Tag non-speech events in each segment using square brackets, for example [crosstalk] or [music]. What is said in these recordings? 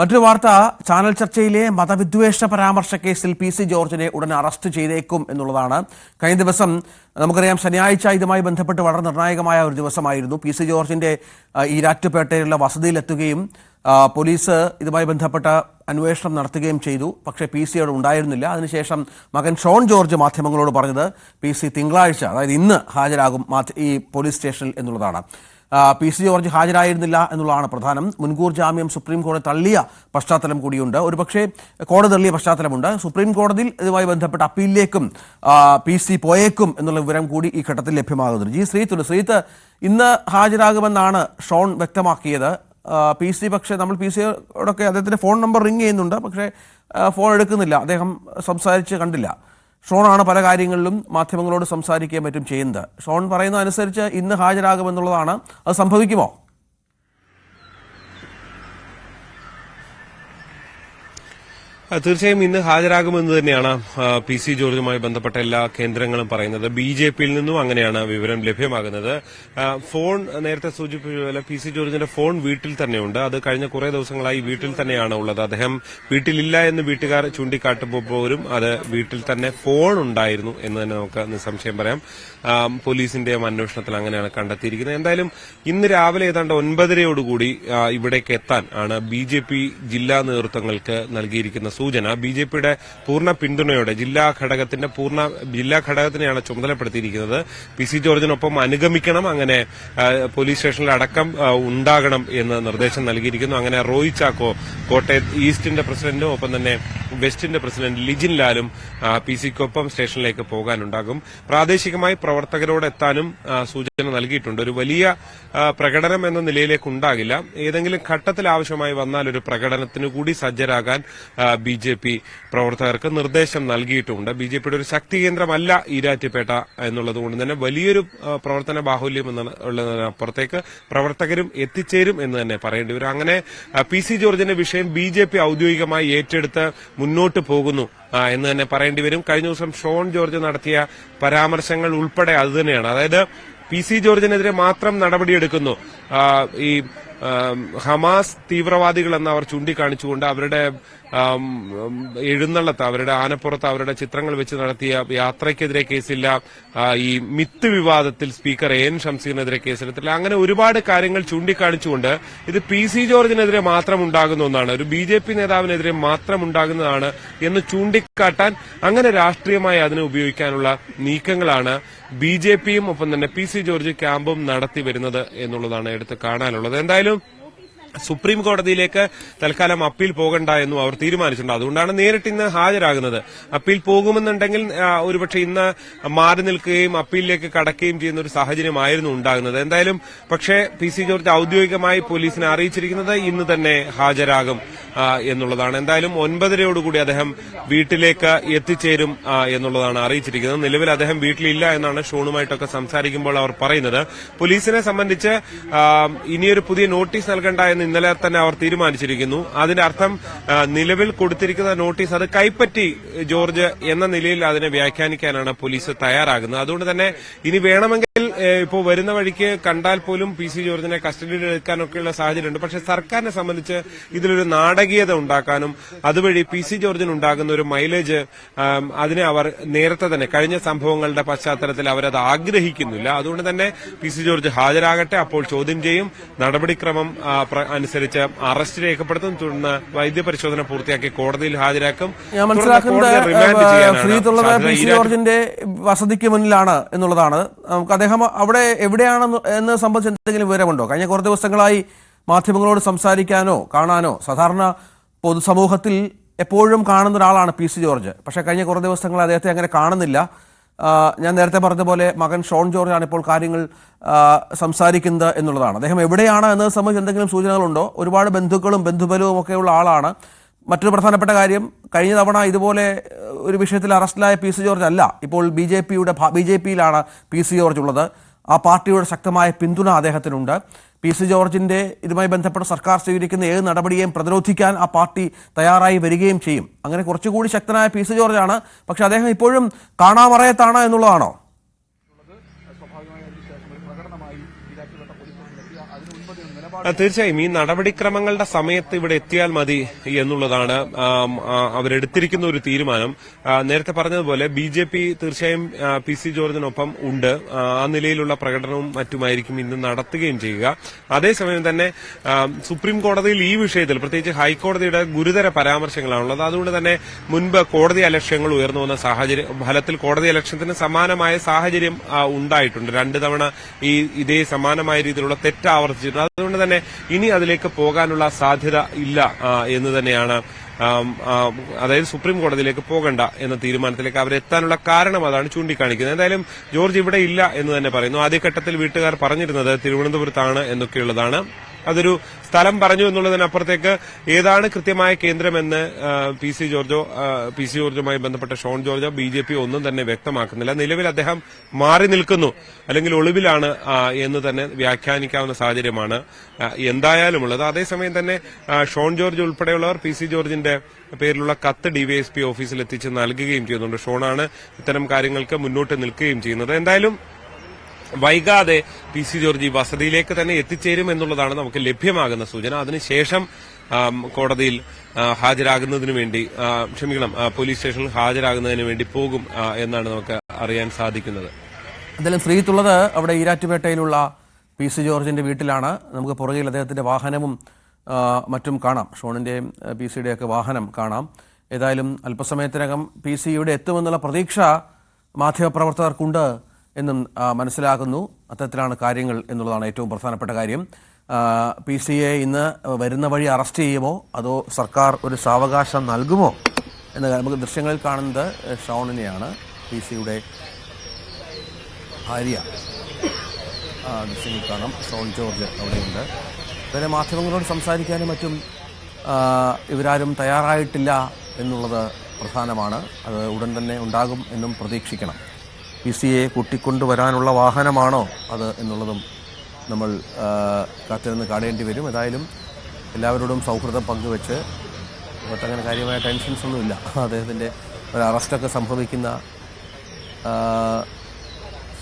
മറ്റൊരു വാർത്ത ചാനൽ ചർച്ചയിലെ മതവിദ്വേഷ പരാമർശ കേസിൽ പി സി ജോർജിനെ ഉടൻ അറസ്റ്റ് ചെയ്തേക്കും എന്നുള്ളതാണ്. കഴിഞ്ഞ ദിവസം നമുക്കറിയാം ശനിയാഴ്ച ഇതുമായി ബന്ധപ്പെട്ട് വളരെ നിർണായകമായ ഒരു ദിവസമായിരുന്നു. പി സി ജോർജിന്റെ ഈരാറ്റുപേട്ടയിലുള്ള വസതിയിലെത്തുകയും പോലീസ് ഇതുമായി ബന്ധപ്പെട്ട അന്വേഷണം നടത്തുകയും ചെയ്തു. പക്ഷേ പി സി അവിടെ ഉണ്ടായിരുന്നില്ല. അതിനുശേഷം മകൻ ഷോൺ ജോർജ് മാധ്യമങ്ങളോട് പറഞ്ഞത് പി സി തിങ്കളാഴ്ച അതായത് ഇന്ന് ഹാജരാകും ഈ പോലീസ് സ്റ്റേഷനിൽ എന്നുള്ളതാണ്. പി സി ജോർജ് ഹാജരായിരുന്നില്ല എന്നുള്ളതാണ് പ്രധാനം. മുൻകൂർ ജാമ്യം സുപ്രീം കോടതി തള്ളിയ പശ്ചാത്തലം കൂടിയുണ്ട്. ഒരുപക്ഷെ കോടതി തള്ളിയ പശ്ചാത്തലമുണ്ട്. സുപ്രീം കോടതിയിൽ ഇതുമായി ബന്ധപ്പെട്ട അപ്പീലിലേക്കും പി സി പോയേക്കും എന്നുള്ള വിവരം കൂടി ഈ ഘട്ടത്തിൽ ലഭ്യമാകുന്നുണ്ട്. ജി ശ്രീത്തുണ്ട് ശ്രീത്ത് ഇന്ന് ഹാജരാകുമെന്നാണ് ഷോൺ വ്യക്തമാക്കിയത്. പി സി പക്ഷേ നമ്മൾ പി സിയോടൊക്കെ അദ്ദേഹത്തിന്റെ ഫോൺ നമ്പർ റിങ് ചെയ്യുന്നുണ്ട്. പക്ഷേ ഫോൺ എടുക്കുന്നില്ല. അദ്ദേഹം സംസാരിച്ച് കണ്ടില്ല. ഷോണാണ് പല കാര്യങ്ങളിലും മാധ്യമങ്ങളോട് സംസാരിക്കുകയും മറ്റും ചെയ്യുന്നത്. ഷോൺ പറയുന്ന അനുസരിച്ച് ഇന്ന് ഹാജരാകുമെന്നുള്ളതാണ്. അത് സംഭവിക്കുമോ? തീർച്ചയായും ഇന്ന് ഹാജരാകുമെന്ന് തന്നെയാണ് പി സി ജോർജുമായി ബന്ധപ്പെട്ട എല്ലാ കേന്ദ്രങ്ങളും പറയുന്നത്. ബി ജെ പിയിൽ നിന്നും അങ്ങനെയാണ് വിവരം ലഭ്യമാകുന്നത്. ഫോൺ നേരത്തെ സൂചിപ്പിച്ചതുപോലെ പി സി ജോർജിന്റെ ഫോൺ വീട്ടിൽ തന്നെയുണ്ട്. അത് കഴിഞ്ഞ കുറെ ദിവസങ്ങളായി വീട്ടിൽ തന്നെയാണ് ഉള്ളത്. അദ്ദേഹം വീട്ടിലില്ല എന്ന് വീട്ടുകാർ ചൂണ്ടിക്കാട്ടുമ്പോൾ പോലും അത് വീട്ടിൽ തന്നെ ഫോൺ ഉണ്ടായിരുന്നു എന്ന് തന്നെ നമുക്ക് നിസ്സംശയം പറയാം. പോലീസിന്റെയും പോലീസിന്റെ അന്വേഷണത്തിൽ അങ്ങനെയാണ് കണ്ടെത്തിയിരിക്കുന്നത്. എന്തായാലും ഇന്ന് രാവിലെ ഏതാണ്ട് ഒൻപതരയോടുകൂടി ഇവിടേക്ക് എത്താൻ ആണ് ബി ജില്ലാ നേതൃത്വങ്ങൾക്ക് നൽകിയിരിക്കുന്ന സൂചന ബി ജെ പിയുടെ പൂർണ പിന്തുണയോടെ ജില്ലാ ഘടകത്തിന്റെ പൂർണ ജില്ലാ ഘടകത്തിനെയാണ് ചുമതലപ്പെടുത്തിയിരിക്കുന്നത്. പി സി ജോർജിനൊപ്പം അനുഗമിക്കണം അങ്ങനെ പോലീസ് സ്റ്റേഷനിൽ അടക്കം ഉണ്ടാകണം എന്ന് നിർദ്ദേശം നൽകിയിരിക്കുന്നു. അങ്ങനെ റോയ് ചാക്കോ കോട്ടയത്ത് ഈസ്റ്റിന്റെ പ്രസിഡന്റും ഒപ്പം തന്നെ വെസ്റ്റിന്റെ പ്രസിഡന്റ് ലിജിൻ ലാലും പി സിക്കൊപ്പം സ്റ്റേഷനിലേക്ക് പോകാനുണ്ടാകും. പ്രാദേശികമായി പ്രവർത്തകരോട് എത്താനും സൂചന നൽകിയിട്ടുണ്ട്. ഒരു വലിയ പ്രകടനം എന്ന നിലയിലേക്ക് ഉണ്ടാകില്ല. ഏതെങ്കിലും ഘട്ടത്തിൽ ആവശ്യമായി വന്നാൽ ഒരു പ്രകടനത്തിന് കൂടി സജ്ജരാകാൻ ബി ജെ പി പ്രവർത്തകർക്ക് നിർദ്ദേശം നൽകിയിട്ടുണ്ട്. ബി ജെ പിയുടെ ഒരു ശക്തി കേന്ദ്രമല്ല ഈരാറ്റുപേട്ട എന്നുള്ളതുകൊണ്ട് തന്നെ വലിയൊരു പ്രവർത്തന ബാഹുല്യം എന്നുള്ളതിനപ്പുറത്തേക്ക് പ്രവർത്തകരും എത്തിച്ചേരും എന്ന് തന്നെ പറയേണ്ടി വരും. അങ്ങനെ പി സി ജോർജിന്റെ വിഷയം ബി ജെ പി ഔദ്യോഗികമായി ഏറ്റെടുത്ത് മുന്നോട്ട് പോകുന്നു എന്ന് തന്നെ പറയേണ്ടി വരും. കഴിഞ്ഞ ദിവസം ഷോൺ ജോർജ് നടത്തിയ പരാമർശങ്ങൾ ഉൾപ്പെടെ അതുതന്നെയാണ് അതായത് പി സി ജോർജിനെതിരെ മാത്രം നടപടിയെടുക്കുന്നു ഈ ഹമാസ് തീവ്രവാദികളെന്ന് അവർ ചൂണ്ടിക്കാണിച്ചുകൊണ്ട് അവരുടെ എഴുന്നള്ളത്ത് അവരുടെ ആനപ്പുറത്ത് അവരുടെ ചിത്രങ്ങൾ വെച്ച് നടത്തിയ യാത്രയ്ക്കെതിരെ കേസില്ല. ഈ മിത്ത് വിവാദത്തിൽ സ്പീക്കർ എൻ ഷംസീറിനെതിരെ കേസെടുത്തില്ല. അങ്ങനെ ഒരുപാട് കാര്യങ്ങൾ ചൂണ്ടിക്കാണിച്ചുകൊണ്ട് ഇത് പി സി ജോർജിനെതിരെ മാത്രം ഉണ്ടാകുന്ന ഒന്നാണ്. ഒരു ബി ജെ പി നേതാവിനെതിരെ മാത്രം ഉണ്ടാകുന്നതാണ് എന്ന് ചൂണ്ടിക്കാട്ടാൻ അങ്ങനെ രാഷ്ട്രീയമായി അതിനെ ഉപയോഗിക്കാനുള്ള നീക്കങ്ങളാണ് ബി ജെ പിയും ഒപ്പം തന്നെ പി സി ജോർജ് ക്യാമ്പും നടത്തി വരുന്നത് എന്നുള്ളതാണ് എടുത്ത് കാണാനുള്ളത്. എന്തായാലും ആണെങ്കിലും സുപ്രീം കോടതിയിലേക്ക് തൽക്കാലം അപ്പീൽ പോകണ്ട എന്നും അവർ തീരുമാനിച്ചിട്ടുണ്ട്. അതുകൊണ്ടാണ് നേരിട്ട് ഇന്ന് ഹാജരാകുന്നത്. അപ്പീൽ പോകുമെന്നുണ്ടെങ്കിൽ ഒരുപക്ഷെ ഇന്ന് മാറി നിൽക്കുകയും അപ്പീലിലേക്ക് കടക്കുകയും ചെയ്യുന്ന ഒരു സാഹചര്യമായിരുന്നു ഉണ്ടാകുന്നത്. എന്തായാലും പക്ഷേ പി സി ജോർജ് ഔദ്യോഗികമായി പോലീസിനെ അറിയിച്ചിരിക്കുന്നത് ഇന്ന് തന്നെ ഹാജരാകും എന്നുള്ളതാണ്. എന്തായാലും ഒൻപതരയോടുകൂടി അദ്ദേഹം വീട്ടിലേക്ക് എത്തിച്ചേരും എന്നുള്ളതാണ് അറിയിച്ചിരിക്കുന്നത്. നിലവിൽ അദ്ദേഹം വീട്ടിലില്ല എന്നാണ് ഷോണുമായിട്ടൊക്കെ സംസാരിക്കുമ്പോൾ അവർ പറയുന്നത്. പോലീസിനെ സംബന്ധിച്ച് ഇനിയൊരു പുതിയ നോട്ടീസ് നൽകണ്ട എന്ന് ഇന്നലെ തന്നെ അവർ തീരുമാനിച്ചിരിക്കുന്നു. അതിന്റെ അർത്ഥം നിലവിൽ കൊടുത്തിരിക്കുന്ന നോട്ടീസ് അത് കൈപ്പറ്റി ജോർജ് എന്ന നിലയിൽ അതിനെ വ്യാഖ്യാനിക്കാനാണ് പോലീസ് തയ്യാറാകുന്നത്. അതുകൊണ്ട് തന്നെ ഇനി വേണമെങ്കിൽ ഇപ്പോൾ വരുന്ന വഴിക്ക് കണ്ടാൽ പോലും പി സി ജോർജിനെ കസ്റ്റഡിയിൽ എടുക്കാനൊക്കെയുള്ള സാഹചര്യമുണ്ട്. പക്ഷേ സർക്കാരിനെ സംബന്ധിച്ച് ഇതിലൊരു നാടകീയത ഉണ്ടാക്കാനും അതുവഴി പി സി ജോർജിന് ഉണ്ടാകുന്ന ഒരു മൈലേജ് അതിനെ അവർ നേരത്തെ തന്നെ കഴിഞ്ഞ സംഭവങ്ങളുടെ പശ്ചാത്തലത്തിൽ അവരത് ആഗ്രഹിക്കുന്നില്ല. അതുകൊണ്ട് തന്നെ പി സി ജോർജ് ഹാജരാകട്ടെ അപ്പോൾ ചോദ്യം ചെയ്യും. നടപടിക്രമം അനുസരിച്ച് അറസ്റ്റ് രേഖപ്പെടുത്തും തുടർന്ന് വൈദ്യപരിശോധന പൂർത്തിയാക്കി കോടതിയിൽ ഹാജരാക്കും. ഞാൻ മനസ്സിലാക്കുന്നത് ചെയ്യാനാണ് പി സി ജോർജിന്റെ വസതിക്ക് മുന്നിലാണ് എന്നുള്ളതാണ്. നമുക്ക് അദ്ദേഹം അവിടെ എവിടെയാണെന്ന് എന്ന് സംബന്ധിച്ച് എന്തെങ്കിലും വിവരമുണ്ടോ? കഴിഞ്ഞ കുറച്ച് ദിവസങ്ങളായി മാധ്യമങ്ങളോട് സംസാരിക്കാനോ കാണാനോ സാധാരണ പൊതുസമൂഹത്തിൽ എപ്പോഴും കാണുന്ന ഒരാളാണ് പി സി ജോർജ്. പക്ഷേ കഴിഞ്ഞ കുറേ ദിവസങ്ങൾ അദ്ദേഹത്തെ അങ്ങനെ കാണുന്നില്ല. ഞാൻ നേരത്തെ പറഞ്ഞതുപോലെ പോലെ മകൻ ഷോൺ ജോർജാണ് ഇപ്പോൾ കാര്യങ്ങൾ സംസാരിക്കുന്നത് എന്നുള്ളതാണ്. അദ്ദേഹം എവിടെയാണ് എന്നത് സംബന്ധിച്ച് എന്തെങ്കിലും സൂചനകളുണ്ടോ? ഒരുപാട് ബന്ധുക്കളും ബന്ധുബലവും ഒക്കെയുള്ള ആളാണ്. മറ്റൊരു പ്രധാനപ്പെട്ട കാര്യം കഴിഞ്ഞ തവണ ഇതുപോലെ ഒരു വിഷയത്തിൽ അറസ്റ്റിലായ പി സി ജോർജ് അല്ല. ഇപ്പോൾ ബി ജെ പിയുടെ ബി ജെ പിയിലാണ് പി സി ജോർജ് ഉള്ളത്. ആ പാർട്ടിയുടെ ശക്തമായ പിന്തുണ അദ്ദേഹത്തിനുണ്ട്. പി സി ജോർജിന്റെ ഇതുമായി ബന്ധപ്പെട്ട സർക്കാർ സ്വീകരിക്കുന്ന ഏത് നടപടിയെയും പ്രതിരോധിക്കാൻ ആ പാർട്ടി തയ്യാറായി വരികയും ചെയ്യും. അങ്ങനെ കുറച്ചുകൂടി ശക്തനായ പി സി ജോർജാണ്. പക്ഷെ അദ്ദേഹം ഇപ്പോഴും കാണാമറയത്താണ് എന്നുള്ളതാണോ? തീർച്ചയായും. ഈ നടപടിക്രമങ്ങളുടെ സമയത്ത് ഇവിടെ എത്തിയാൽ മതി എന്നുള്ളതാണ് അവരെടുത്തിരിക്കുന്ന ഒരു തീരുമാനം. നേരത്തെ പറഞ്ഞതുപോലെ ബി ജെ പി തീർച്ചയായും പി സി ജോർജിനൊപ്പം ഉണ്ട്. ആ, നിലയിലുള്ള പ്രകടനവും മറ്റുമായിരിക്കും ഇന്ന് നടത്തുകയും ചെയ്യുക. അതേസമയം തന്നെ സുപ്രീം കോടതിയിൽ ഈ വിഷയത്തിൽ പ്രത്യേകിച്ച് ഹൈക്കോടതിയുടെ ഗുരുതര പരാമർശങ്ങളാണുള്ളത് അതുകൊണ്ട് തന്നെ മുൻപ് കോടതി അലക്ഷ്യങ്ങൾ ഉയർന്നു വന്ന സാഹചര്യം ഫലത്തിൽ കോടതി അലക്ഷ്യത്തിന് സമാനമായ സാഹചര്യം ആ, രണ്ട് തവണ ഈ ഇതേ സമാനമായ രീതിയിലുള്ള തെറ്റ് ആവർത്തിച്ചിട്ടുണ്ട്. അതുകൊണ്ട് തന്നെ ഇനി അതിലേക്ക് പോകാനുള്ള സാധ്യത ഇല്ല എന്ന് തന്നെയാണ് അതായത് സുപ്രീം കോടതിയിലേക്ക് പോകണ്ട എന്ന തീരുമാനത്തിലേക്ക് അവരെത്താനുള്ള കാരണം അതാണ് ചൂണ്ടിക്കാണിക്കുന്നത്. എന്തായാലും ജോർജ് ഇവിടെ ഇല്ല എന്ന് തന്നെ പറയുന്നു. ആദ്യഘട്ടത്തിൽ വീട്ടുകാർ പറഞ്ഞിരുന്നത് തിരുവനന്തപുരത്താണ് എന്നൊക്കെയുള്ളതാണ്. അതൊരു സ്ഥലം പറഞ്ഞു എന്നുള്ളതിനപ്പുറത്തേക്ക് ഏതാണ് കൃത്യമായ കേന്ദ്രമെന്ന് പി സി ജോർജോ പി സി ജോർജുമായി ബന്ധപ്പെട്ട ഷോൺ ജോർജോ ബി ജെ പി ഒന്നും തന്നെ വ്യക്തമാക്കുന്നില്ല. നിലവിൽ അദ്ദേഹം മാറി നിൽക്കുന്നു. അല്ലെങ്കിൽ ഒളിവിലാണ് എന്ന് തന്നെ വ്യാഖ്യാനിക്കാവുന്ന സാഹചര്യമാണ് എന്തായാലും ഉള്ളത് അതേസമയം തന്നെ ഷോൺ ജോർജ് ഉൾപ്പെടെയുള്ളവർ പി സി ജോർജിന്റെ പേരിലുള്ള കത്ത് ഡിവൈഎസ്പി ഓഫീസിൽ എത്തിച്ച് നൽകുകയും ചെയ്യുന്നുണ്ട്. ഷോണാണ് ഇത്തരം കാര്യങ്ങൾക്ക് മുന്നോട്ട് നിൽക്കുകയും ചെയ്യുന്നത്. എന്തായാലും വൈകാതെ പി സി ജോർജ് ഈ വസതിയിലേക്ക് തന്നെ എത്തിച്ചേരും എന്നുള്ളതാണ് നമുക്ക് ലഭ്യമാകുന്ന സൂചന. അതിനുശേഷം കോടതിയിൽ ഹാജരാകുന്നതിനു വേണ്ടി ക്ഷമിക്കണം പോലീസ് സ്റ്റേഷനിൽ ഹാജരാകുന്നതിന് വേണ്ടി പോകും എന്നാണ് നമുക്ക് അറിയാൻ സാധിക്കുന്നത്. എന്തായാലും ശ്രീത്തുള്ളത് അവിടെ ഈരാറ്റുപേട്ടയിലുള്ള പി സി ജോർജിന്റെ വീട്ടിലാണ്. നമുക്ക് പുറകിൽ അദ്ദേഹത്തിന്റെ വാഹനവും മറ്റും കാണാം. ഷോണിന്റെയും പി സിയുടെയൊക്കെ വാഹനം കാണാം. ഏതായാലും അല്പസമയത്തിനകം പി സി ഇവിടെ എത്തുമെന്നുള്ള പ്രതീക്ഷ മാധ്യമപ്രവർത്തകർക്കുണ്ട്. എന്നും മനസ്സിലാകുന്നു. അത്തരത്തിലാണ് കാര്യങ്ങൾ എന്നുള്ളതാണ് ഏറ്റവും പ്രധാനപ്പെട്ട കാര്യം. പി സി എ ഇന്ന് വരുന്ന വഴി അറസ്റ്റ് ചെയ്യുമോ? അതോ സർക്കാർ ഒരു സാവകാശം നൽകുമോ? എന്ന നമുക്ക് ദൃശ്യങ്ങളിൽ കാണുന്നത് ഷോണിനെയാണ്. പി സിയുടെ ഭാര്യ. ആ, ദൃശ്യങ്ങൾ കാണാം. ഷോൺ ജോർജ് അവിടെയുണ്ട്. ഇവരെ മാധ്യമങ്ങളോട് സംസാരിക്കാനും മറ്റും ഇവരാരും തയ്യാറായിട്ടില്ല എന്നുള്ളത് പ്രധാനമാണ്. അത് ഉടൻ തന്നെ ഉണ്ടാകും എന്നും പ്രതീക്ഷിക്കണം. പി സിയെ കൂട്ടിക്കൊണ്ടുവരാനുള്ള വാഹനമാണോ അത് എന്നുള്ളതും നമ്മൾ കാത്തിരുന്ന് കാണേണ്ടി വരും. ഏതായാലും എല്ലാവരോടും സൗഹൃദം പങ്കുവെച്ച് അങ്ങനെ കാര്യമായ ടെൻഷൻസ് ഒന്നുമില്ല [laughs] അദ്ദേഹത്തിന്റെ ഒരു അറസ്റ്റൊക്കെ സംഭവിക്കുന്ന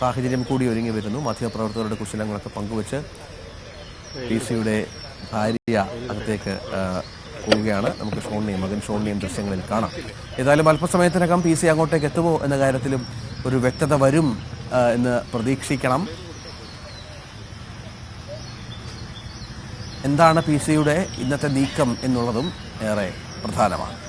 സാഹചര്യം കൂടി ഒരുങ്ങി വരുന്നു. മാധ്യമപ്രവർത്തകരുടെ കുശലങ്ങളൊക്കെ പങ്കുവെച്ച് പി സിയുടെ ഭാര്യ അകത്തേക്ക് പോവുകയാണ്. നമുക്ക് ഷോണിയും മകൻ ഷോണിയും ദൃശ്യങ്ങളിൽ കാണാം. ഏതായാലും അല്പസമയത്തിനകം പി സി അങ്ങോട്ടേക്ക് എത്തുമോ എന്ന കാര്യത്തിലും ഒരു വ്യക്തത വരും എന്ന് പ്രതീക്ഷിക്കണം. എന്താണ് പി സിയുടെ ഇന്നത്തെ നീക്കം എന്നുള്ളതും ഏറെ പ്രധാനമാണ്.